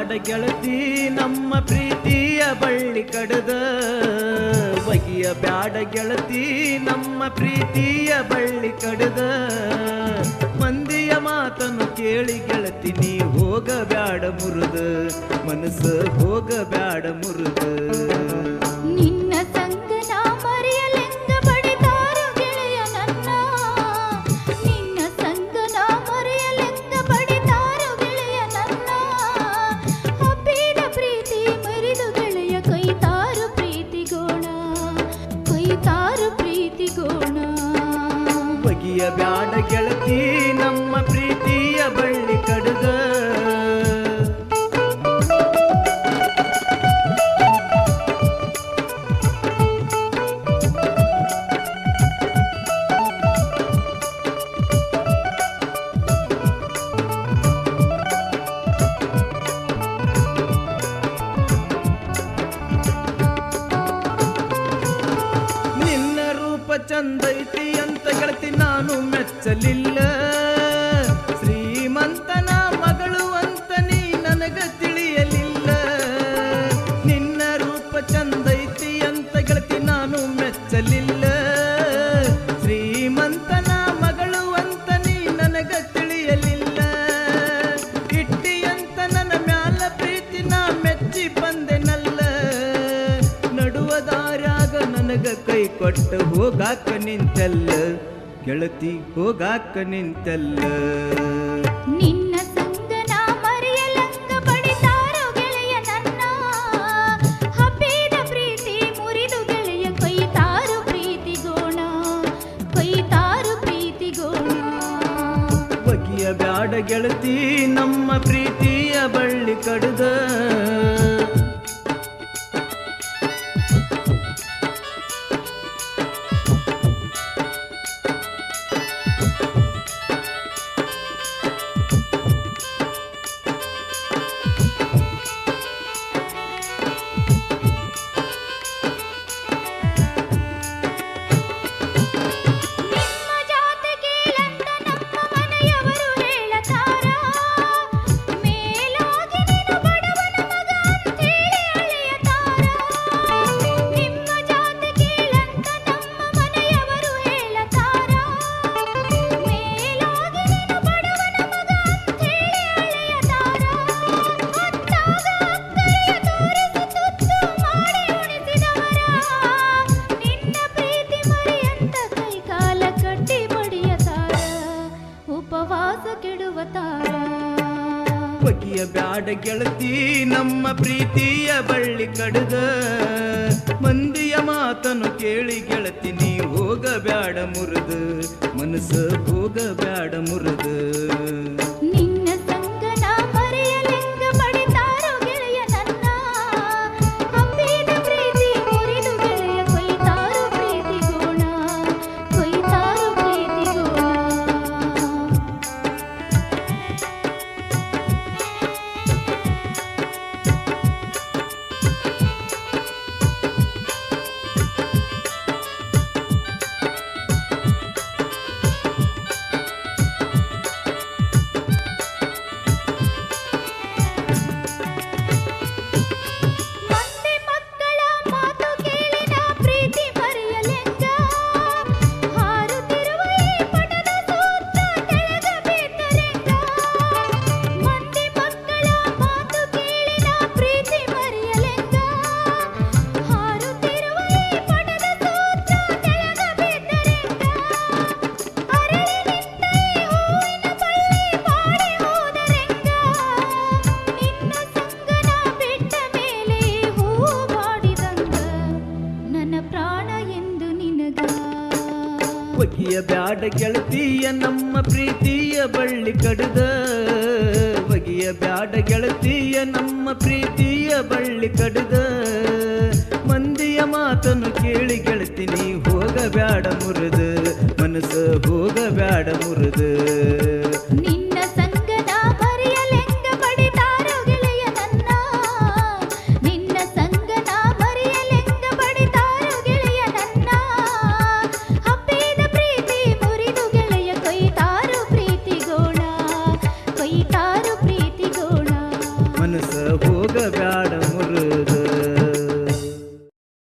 ಬ್ಯಾಡ ಗೆಳತಿ, ನಮ್ಮ ಪ್ರೀತಿಯ ಬಳ್ಳಿ ಕಡದ. ಬಗೆಯ ಬ್ಯಾಡ ಗೆಳತಿ, ನಮ್ಮ ಪ್ರೀತಿಯ ಬಳ್ಳಿ ಕಡದ. ಮಂದಿಯ ಮಾತನ್ನು ಕೇಳಿ ಗೆಳತಿ, ನೀ ಹೋಗ ಬ್ಯಾಡ ಮುರುದ. ಮನಸ್ಸು ಹೋಗ ಬ್ಯಾಡ ಮುರುದ. ಗೆಳತಿ ನಮ್ಮ ಪ್ರೀತಿಯ ಬಳ್ಳಿ ಕಡದ ನಿನ್ನ ರೂಪ ಚಂದೈತಿ ಅಂತ ಗೆಳತಿ ನಾನು ಮೆಚ್ಚಲಿಲ್ಲ. ನನಗ ಕೈ ಕೊಟ್ಟು ಹೋಗಾಕ ನಿಂತಲ್ಲ. ಗೆಳತಿ ಹೋಗಾಕ ನಿಂತಲ್ಲ. ನಿನ್ನ ಸಂಗನ ಮರೆಯಲೆಂದ ಬಡಿದಾರು ಗೆಳೆಯ ನನ್ನ. ಹಬ್ಬಿದ ಪ್ರೀತಿ ಮುರಿದು ಗೆಳೆಯ ಕೈತಾರು ಪ್ರೀತಿಗೋಣ. ಕೈತಾರು ಪ್ರೀತಿಗೋಣ. ಬಗೆಯ ಬ್ಯಾಡ ಗೆಳತಿ ನಮ್ಮ ಪ್ರೀತಿಯ ಬಳ್ಳಿ ಕಡದ. ಬಗೆಯ ಗೆಳತಿ, ನಮ್ಮ ಪ್ರೀತಿಯ ಬಳ್ಳಿ ಕಡದ. ಮಂದಿಯ ಮಾತನ್ನು ಕೇಳಿ ಗೆಳತಿ, ನೀ ಹೋಗ ಮುರಿದು. ಮನಸ್ಸು ಹೋಗ ಬ್ಯಾಡ ಮುರಿದ. ಬ್ಯಾಡ ಗೆಳತಿಯ ನಮ್ಮ ಪ್ರೀತಿಯ ಬಳ್ಳಿ ಕಡದ ಬಗೆಯ ಬ್ಯಾಡ ಗೆಳತಿಯ ನಮ್ಮ ಪ್ರೀತಿಯ ಬಳ್ಳಿ ಕಡದ ಮಂದಿಯ ಮಾತನ್ನು ಕೇಳಿ ಗೆಳತಿ, ನೀ ಹೋಗ ಬ್ಯಾಡ ಮುರಿದ.